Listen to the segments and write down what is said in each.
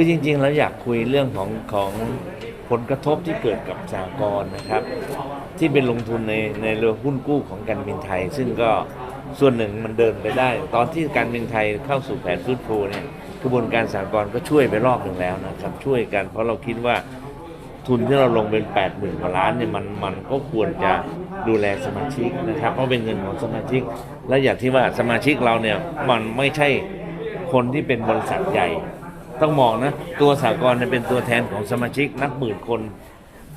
คือจริงๆแล้วอยากคุยเรื่องของของผลกระทบที่เกิดกับสหกรณ์นะครับ ที่เป็นลงทุนในในเรือหุ้นกู้ของการบินไทย ซึ่งก็ส่วนหนึ่งมันเดินไปได้ ตอนที่การบินไทยเข้าสู่แผนฟื้นฟูเนี่ยกระบวนการสหกรณ์ก็ช่วยไปรอบหนึ่งแล้วนะครับช่วยกันเพราะเราคิดว่าทุนที่เราลงเป็น8 0,000กว่าล้านเนี่ยมันมันก็ควรจะดูแลสมาชิกนะครับเพราะเป็นเงินของสมาชิก และอย่างที่ว่าสมาชิกเราเนี่ยมันไม่ใช่คนที่เป็นบริษัทใหญ่ ต้องมองนะ ตัวสากลเนี่เป็นตัวแทนของสมาชิกนับหมื่นคน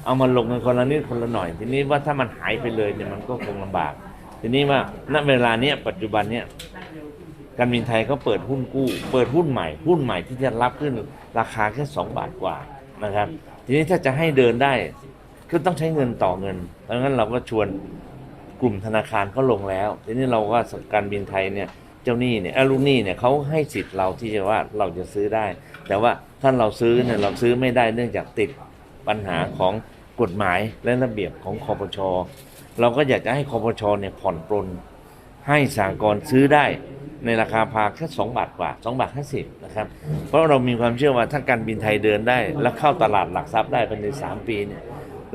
เอามาลงกันคนละนิดคนละหน่อย ทีนี้ว่าถ้ามันหายไปเลยเนี่ยมันก็คงลำบาก ทีนี้ว่าณเวลาเนี้ยปัจจุบันเนี้ยการบินไทยเขาเปิดหุ้นกู้ เปิดหุ้นใหม่หุ้นใหม่ที่จะรับขึ้นราคาแค่2บาทกว่านะครับ ทีนี้ถ้าจะให้เดินได้ก็ต้องใช้เงินต่อเงินดังนั้นเราก็ชวนกลุ่มธนาคารเขาลงแล้ว ทีนี้เราก็การบินไทยเนี่ย เจ้าหนี้เนี่ยอลูกหนี้เนี่ยเขาให้สิทธิ์เราที่จะว่าเราจะซื้อได้ แต่ว่าถ้าเราซื้อเนี่ยเราซื้อไม่ได้เนื่องจากติดปัญหาของกฎหมายและระเบียบของคอปชเราก็อยากจะให้คอปชเนี่ยผ่อนปลนให้สากลซื้อได้ในราคาพาแค่2บาทกว่า2บาท50นะครับ เพราะเรามีความเชื่อว่าถ้าการบินไทยเดินได้ และเข้าตลาดหลักทรัพย์ได้ภายใน3ปีเนี่ย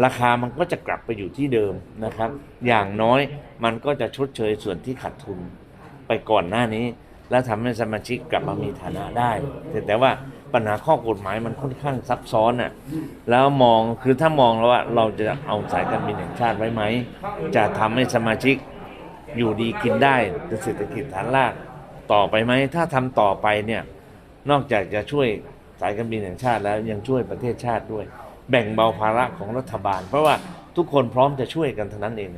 ราคามันก็จะกลับไปอยู่ที่เดิมนะครับ อย่างน้อยมันก็จะชดเชยส่วนที่ขาดทุน ไปก่อนหน้านี้ และทำให้สมาชิกกลับมามีฐานะได้แต่แต่ว่าปัญหาข้อกฎหมายมันค่อนข้างซับซ้อนอะแล้วมองคือถ้ามองแล้วว่าเราจะเอาสายการบินแห่งชาติไว้ไหม จะทำให้สมาชิกอยู่ดีกินได้เป็นเศรษฐกิจฐานรากต่อไปไหม ถ้าทำต่อไปเนี่ยนอกจากจะช่วยสายการบินแห่งชาติแล้วยังช่วยประเทศชาติด้วย แบ่งเบาภาระของรัฐบาล เพราะว่าทุกคนพร้อมจะช่วยกันเท่านั้นเอง